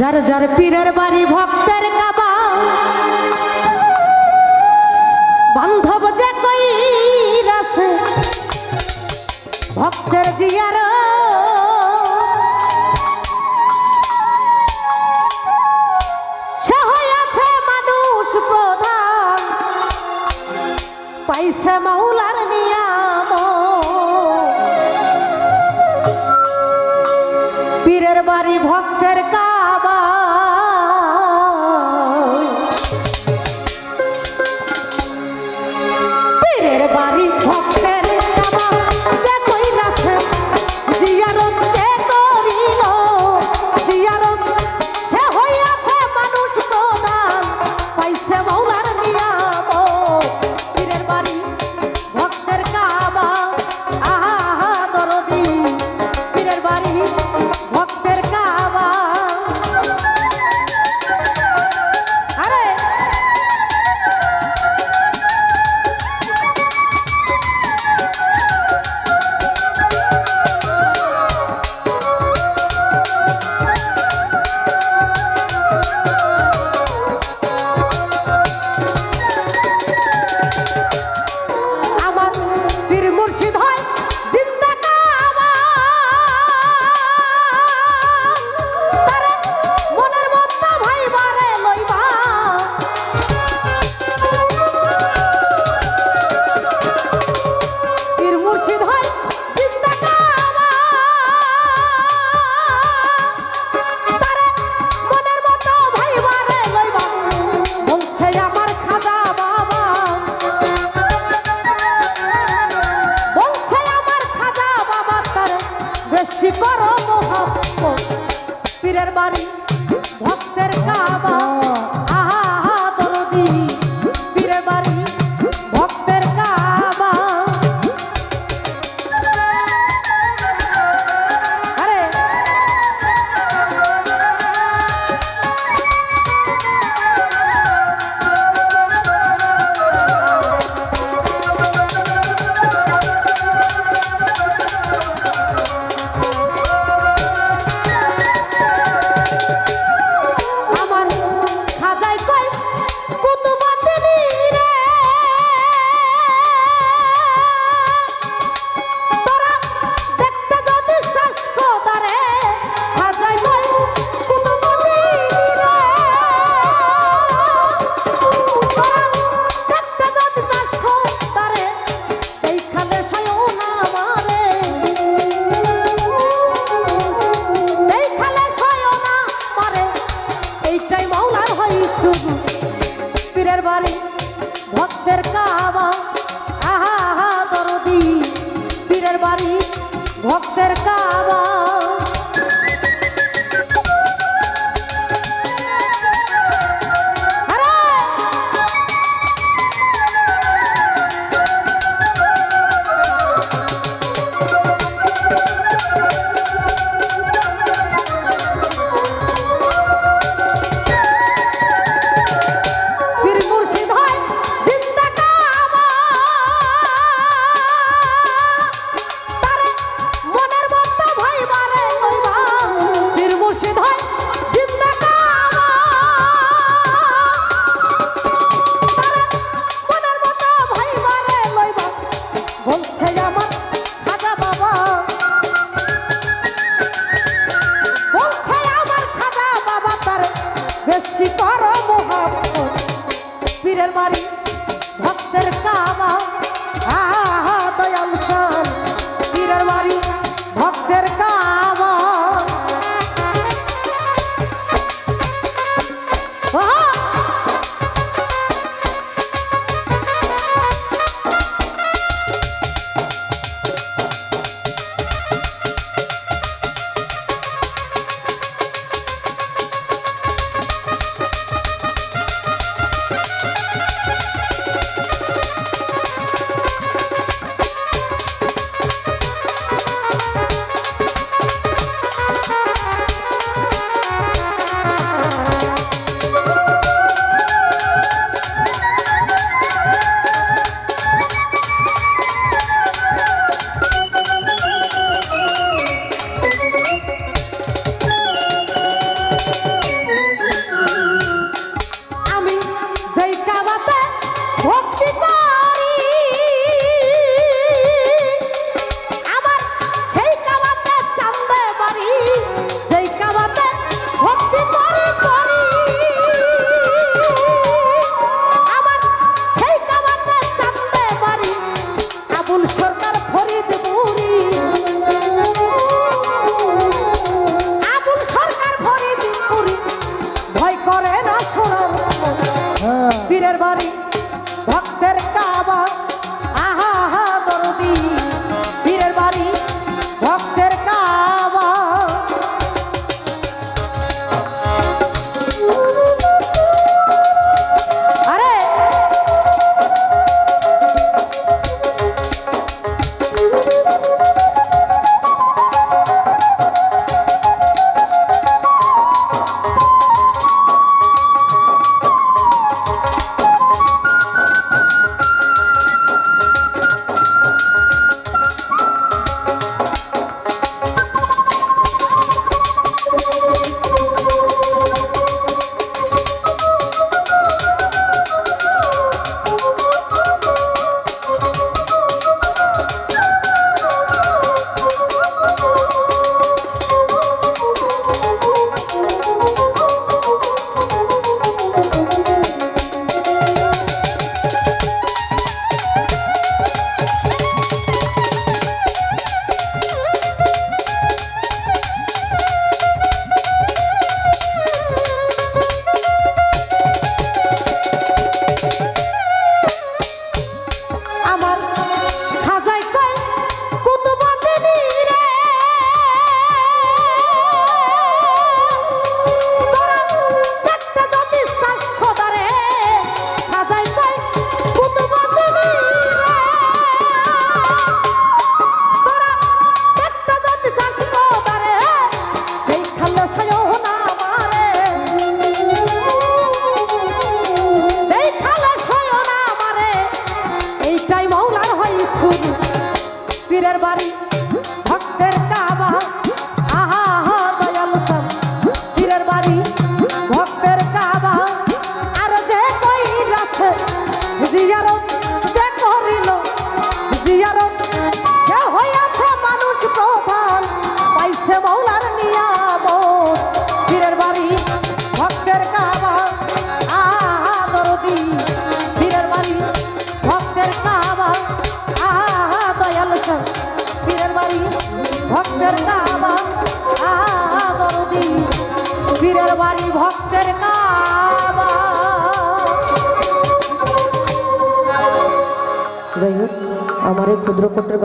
যার যার পীরের বাড়ি ভক্তের কাবা। বান্ধব যে কই আছে, ভক্তের জিয়ার। আছে মানুষ প্রধান, পাইছে মাউলার পীরের বাড়ি ভক্তের কাবা। আহা আহা দরদি পীরের বাড়ি ভক্তের কাবা। পীরের বাড়ি ভক্তের কাবা হ্যাঁ? পীরের বাড়ি ভক্তের পীরের বাড়ি, ভক্তের কাবা দরদি পীরের বাড়ি, ভক্তের কাবা। যাই হোক আমার এই ক্ষুদ্র কোটের